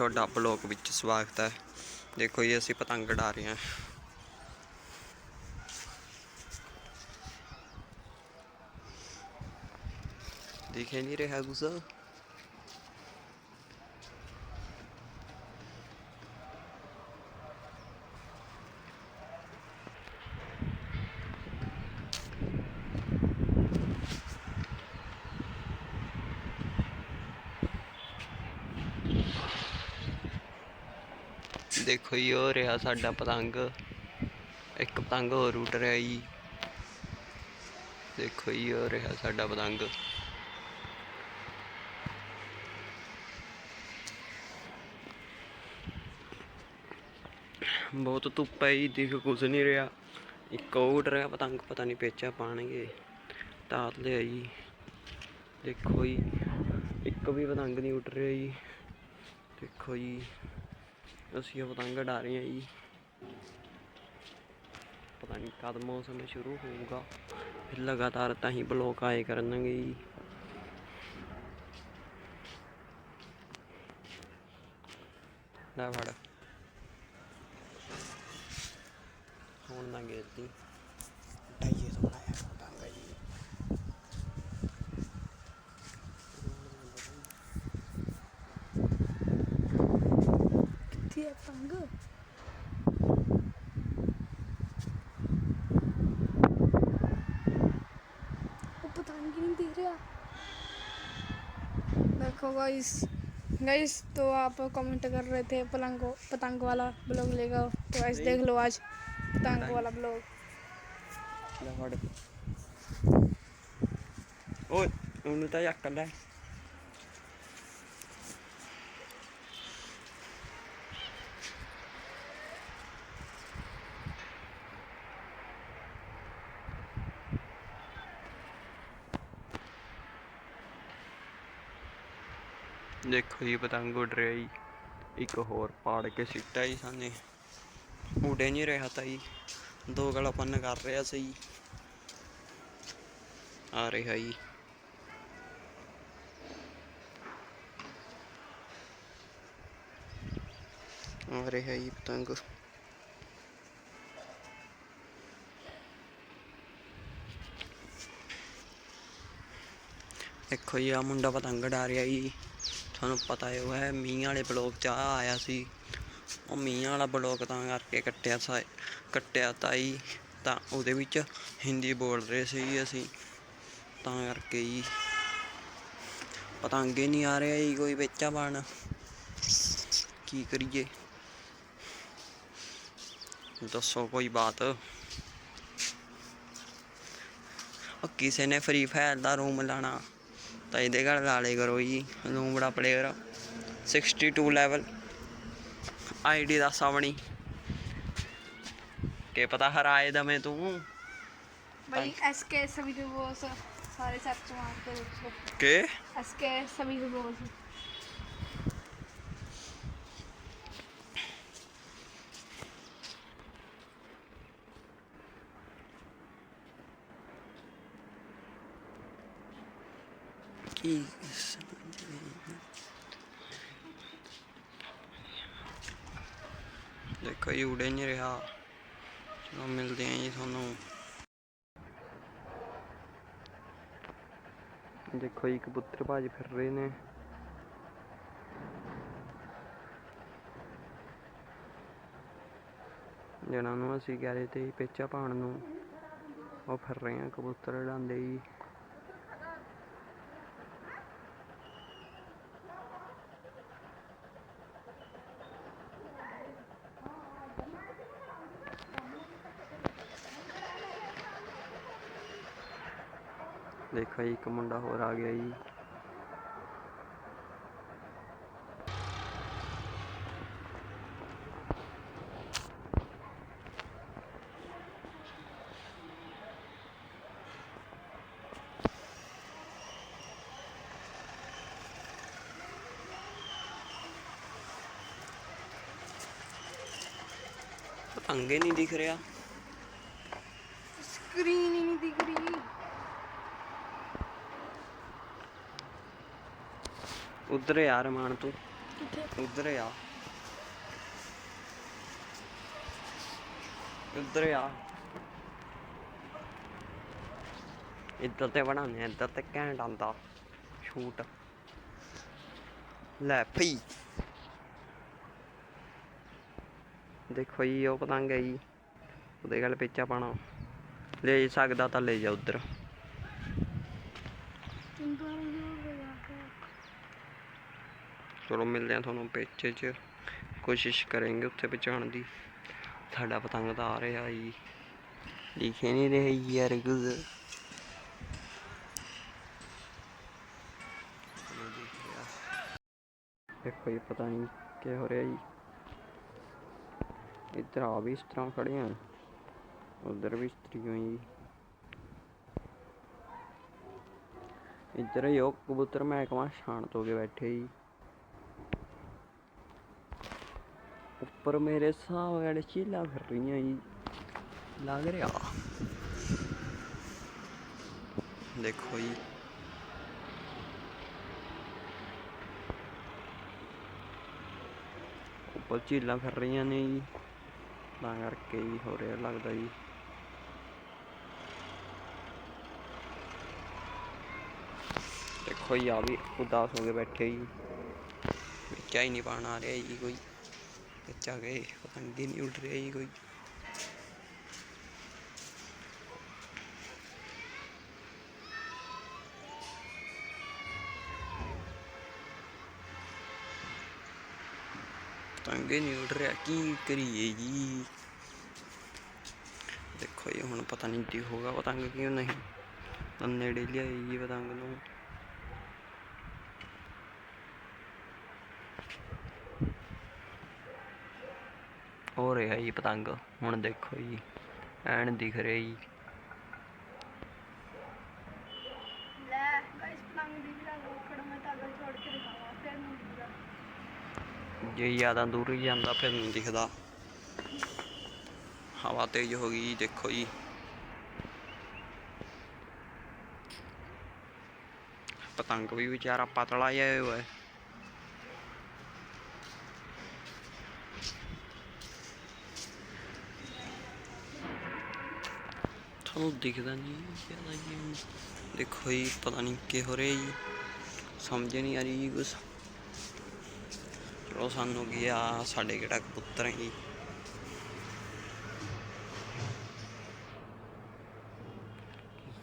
ਤੁਹਾਡਾ ਬਲੌਗ ਵਿੱਚ ਸਵਾਗਤ ਹੈ। ਦੇਖੋ ਜੀ, ਅਸੀਂ ਪਤੰਗ ਉਡਾ ਰਹੇ ਹਾਂ। ਦਿਖੇ ਨਹੀਂ ਰਿਹਾ ਗੁੱਸਾ? ਦੇਖੋ ਜੀ, ਉਹ ਰਿਹਾ ਸਾਡਾ ਪਤੰਗ। ਇੱਕ ਪਤੰਗ ਹੋਰ ਉੱਡ ਰਿਹਾ ਜੀ। ਦੇਖੋ ਜੀ, ਉਹ ਰਿਹਾ ਸਾਡਾ ਪਤੰਗ। ਬਹੁਤ ਧੁੱਪ ਹੈ ਜੀ, ਦਿਖ, ਕੁਝ ਨਹੀਂ ਰਿਹਾ। ਇੱਕ ਉਹ ਉੱਡ ਰਿਹਾ ਪਤੰਗ, ਪਤਾ ਨਹੀਂ ਪੇਚਾ ਪਾਣਗੇ ਤਾਰ ਲਿਆ ਜੀ। ਦੇਖੋ ਜੀ, ਇੱਕ ਵੀ ਪਤੰਗ ਨਹੀਂ ਉੱਡ ਰਿਹਾ ਜੀ। ਦੇਖੋ ਜੀ। ਅਸੀਂ ਉਹ ਪਤੰਗ ਉਡਾ ਰਹੇ ਹਾਂ ਜੀ। ਪਤਾ ਨਹੀਂ ਕਦ ਮੌਸਮ ਸ਼ੁਰੂ ਹੋਊਗਾ। ਫਿਰ ਲਗਾਤਾਰ ਤਾਂ ਹੀ ਬਲੋਕ ਆਏ ਕਰਨਗੇ ਜੀ। ਲੈ ਫੜ। ਹੁਣ ਨਾ ਗੇਤੀ देखो गाइस गाइस तो आप कमेंट कर रहे थे पलंग पतंग वाला ब्लॉग लेगा तो गाइस देख लो आज पतंग वाला ब्लॉग ओ उन्होंने तो यक कर ਦੇਖੋ ਜੀ, ਪਤੰਗ ਉੱਡ ਰਿਹਾ ਜੀ। ਇੱਕ ਹੋਰ ਪਾੜ ਕੇ ਸਿੱਟਾ ਜੀ ਸਾਨੇ ਉਡੇ ਨਹੀਂ ਰਿਹਾ ਤਾਂ ਜੀ। ਦੋ ਗਲਾਪਨ ਕਰ ਰਿਹਾ ਸੀ। ਆ ਰਿਹਾ ਜੀ। ਆ ਰਿਹਾ ਜੀ ਪਤੰਗ। ਦੇਖੋ ਜੀ, ਆ ਮੁੰਡਾ ਪਤੰਗ ਉਡਾ ਰਿਹਾ ਜੀ। ਤੁਹਾਨੂੰ ਪਤਾ ਹੈ ਉਹ ਹੈ ਮੀਂਹ ਵਾਲੇ ਬਲੋਕ ਚ ਆ ਆਇਆ ਸੀ। ਉਹ ਮੀਂਹ ਵਾਲਾ ਬਲੋਕ ਤਾਂ ਕਰਕੇ ਕੱਟਿਆ ਸਾ, ਕੱਟਿਆ ਤਾਂ ਤਾਂ ਉਹਦੇ ਵਿੱਚ ਹਿੰਦੀ ਬੋਲ ਰਹੇ ਸੀ ਅਸੀਂ। ਤਾਂ ਕਰਕੇ ਜੀ ਪਤੰਗੇ ਨਹੀਂ ਆ ਰਿਹਾ ਜੀ, ਕੋਈ ਵੇਚਾ ਬਣ। ਕੀ ਕਰੀਏ? ਦੱਸੋ ਕੋਈ ਬਾਤ। ਕਿਸੇ ਨੇ ਫਰੀ ਫਾਇਰ ਦਾ ਰੂਮ ਲਾਣਾ। ਤਾਂ ਇਹਦੇ ਘਰ ਲਾਲੇ ਕਰੋ ਜੀ ਲੂੰਬੜਾ ਪਲੇਅਰ 62 ਲੈਵਲ ਆਈਡੀ ਦੱਸ ਆਪਣੀ ਕੀ ਪਤਾ ਹਰਾਏ ਦਮੇ ਤੂੰ। ਬਈ ਐਸਕੇ ਸਵੀਰ ਬੋਸ ਸਾਰੇ ਸੱਚ ਮਾਰ ਕੇ ਕੇ? ਐਸਕੇ ਸਵੀਰ ਬੋਸ ਕੀ ਦੇਖੋ ਜੀ ਉੜੇ ਨਹੀਂ ਰਿਹਾ। ਚਲੋ, ਮਿਲਦੇ ਆਂ ਜੀ ਤੁਹਾਨੂੰ। ਦੇਖੋ ਜੀ ਕਬੂਤਰ ਭਾਜ ਫਿਰ ਰਹੇ ਨੇ। ਜਿਹਨਾਂ ਨੂੰ ਅਸੀਂ ਕਹਿ ਰਹੇ ਤੇ ਪੇਚਾ ਪਾਉਣ ਨੂੰ, ਉਹ ਫਿਰ ਰਹੇ ਆ ਕਬੂਤਰ ਉਡਾਉਂਦੇ ਜੀ। ਦੇਖੋ ਜੀ ਇੱਕ ਮੁੰਡਾ ਹੋਰ ਆ ਗਿਆ ਜੀ। ਅੰਗੇ ਨਹੀਂ ਦਿਖ ਰਿਹਾ। ਸਕਰੀਨ ਉਧਰ ਯਾਰ ਮਾਨ ਤੂੰ। ਉਧਰ ਆ। ਉਧਰ ਆ। ਇੱਧਰ ਤੇ ਬਣਾਉਂਦੇ ਆ ਇੱਧਰ ਤੇ ਘੈਂਟ ਆਂਦਾ ਸ਼ੂਟ। ਲੈ ਭਈ। ਦੇਖੋ ਜੀ ਉਹ ਪਤੰਗ ਹੈ ਜੀ। ਉਹਦੇ ਗੱਲ ਪੇਚਾ ਪਾਣਾ ਲੈ ਸਕਦਾ ਤਾਂ ਲੈ ਜਾ ਉਧਰ। ਚਲੋ ਮਿਲਦੇ ਆ ਤੁਹਾਨੂੰ ਪੇਚੇ 'ਚ, ਕੋਸ਼ਿਸ਼ ਕਰਾਂਗੇ ਉੱਥੇ ਪਹੁੰਚਾਉਣ ਦੀ। ਸਾਡਾ ਪਤੰਗ ਤਾਂ ਆ ਰਿਹਾ ਜੀ। ਲਿਖੇ ਨਹੀਂ ਰਹੇ ਯਾਰ ਕੁਝ। ਦੇਖੋ ਇਹ ਪਤਾ ਨਹੀਂ ਕੀ ਹੋ ਰਿਹਾ ਜੀ। ਇੱਧਰ ਆ ਵੀ ਇਸ ਤਰ੍ਹਾਂ ਖੜੇ ਆ। ਉਧਰ ਵੀ ਇਸਤਰੀ ਹੋਈ ਇੱਧਰ ਯੋ ਕਬੂਤਰ ਮਹਿਕਮਾ ਸ਼ਾਂਤ ਹੋ ਕੇ ਬੈਠੇ ਜੀ। ਉੱਪਰ ਮੇਰੇ ਸਾਹ ਵਗੈਰੇ ਚੀਲਾ ਫਿਰ ਰਹੀਆਂ ਜੀ। ਲੱਗ ਰਿਹਾ। ਦੇਖੋ ਜੀ। ਉੱਪਰ ਝੀਲਾਂ ਫਿਰ ਰਹੀਆਂ ਨੇ ਜੀ। ਤਾਂ ਕਰਕੇ ਜੀ ਹੋ ਰਿਹਾ ਲੱਗਦਾ ਜੀ। ਦੇਖੋ ਜੀ ਆ ਵੀ ਉਦਾਸ ਹੋ ਕੇ ਬੈਠੇ ਜੀ। ਵਿੱਚਾ ਹੀ ਨਹੀਂ ਪਾਣ ਆ ਰਿਹਾ ਜੀ ਕੋਈ। ਵਿੱਚਾ ਗਏ ਪਤੰਗ ਹੀ ਨਹੀਂ ਉੱਡ ਰਿਹਾ ਜੀ ਕੋਈ। ਪਤੰਗ ਨਹੀਂ ਉੱਡ ਰਿਹਾ, ਕੀ ਕਰੀਏ ਜੀ? ਦੇਖੋ ਇਹ ਹੁਣ ਪਤਾ ਨਹੀਂ ਕੀ ਹੋਗਾ ਪਤੰਗ ਕਿਉਂ ਨਹੀਂ? ਤਾਂ ਨੇੜੇ ਲਿਆਈ ਜੀ ਪਤੰਗ ਨੂੰ। ਹੋ ਰਿਹਾ ਜੀ ਪਤੰਗ। ਹੁਣ ਦੇਖੋ ਜੀ ਐਨ ਦਿਖ ਰਿਹਾ ਜੀ। ਲੈ ਗਾਇਸ ਪਤੰਗ ਦੀ ਵੀ ਰੰਗ ਉਖੜ ਮੈਂ ਤਾਂ ਅਗਰ ਛੋੜ ਕੇ ਦਿਖਾਵਾਂ ਫਿਰ ਨਹੀਂ ਦਿਖਦਾ ਜੇ ਜ਼ਿਆਦਾ ਦੂਰ ਹੀ ਜਾਂਦਾ ਫਿਰ ਨਹੀਂ ਦਿਖਦਾ। ਹਵਾ ਤੇਜ਼ ਹੋ ਗਈ ਦੇਖੋ ਜੀ। ਪਤੰਗ ਵੀ ਵਿਚਾਰਾ ਪਤਲਾ ਜਿਹਾ ਹੋਇਆ। ਤੁਹਾਨੂੰ ਦਿਖਦਾ ਨਹੀਂ, ਜ਼ਿਆਦਾ ਜੀ। ਦੇਖੋ ਜੀ, ਪਤਾ ਨਹੀਂ ਕੀ ਹੋ ਰਿਹਾ ਜੀ। ਸਮਝ ਨਹੀਂ ਆ ਰਹੀ ਜੀ ਕੁਛ। ਚਲੋ ਸਾਨੂੰ ਗਿਆ ਸਾਡੇ ਕਿਹੜਾ ਕਬੂਤਰ ਹੈ ਜੀ।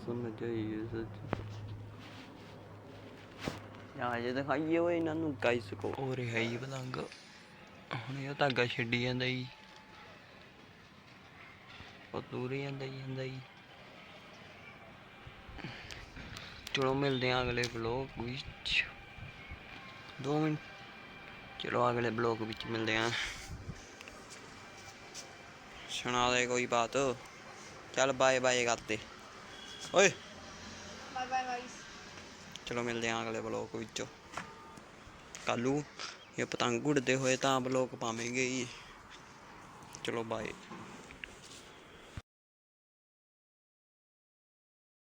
ਸਮਝ ਆਈ ਸੱਚ। ਯਾ ਜੇ ਦਿਖਾਈਏ ਉਹ ਇਹਨਾਂ ਨੂੰ ਗਾਈਸ ਕੋ ਹੋ ਰਿਹਾ ਜੀ ਪਤੰਗ ਹੁਣ ਇਹ ਧਾਗਾ ਛੱਡੀ ਜਾਂਦਾ ਜੀ। ਉਹ ਦੂਰ ਜਾਂਦਾ ਜਾਂਦਾ ਜੀ। ਚਲੋ ਮਿਲਦੇ ਹਾਂ ਅਗਲੇ ਵਲੋਗ ਵਿੱਚ। 2 ਮਿੰਟ। ਚਲੋ ਅਗਲੇ ਬਲੌਗ ਵਿੱਚ ਮਿਲਦੇ ਹਾਂ ਸੁਣਾ ਦੇ ਕੋਈ ਬਾਤ। ਚੱਲ ਬਾਏ ਬਾਏ ਕਰਤੇ ਓਏ। ਬਾਏ ਬਾਏ ਗਾਇਸ ਚਲੋ ਮਿਲਦੇ ਹਾਂ ਅਗਲੇ ਬਲੌਗ ਵਿੱਚ। ਕੱਲੂ ਇਹ ਪਤੰਗ ਉੜਦੇ ਹੋਏ ਤਾਂ ਬਲੌਗ ਪਾਵਾਂਗੇ ਹੀ। ਚਲੋ ਬਾਏ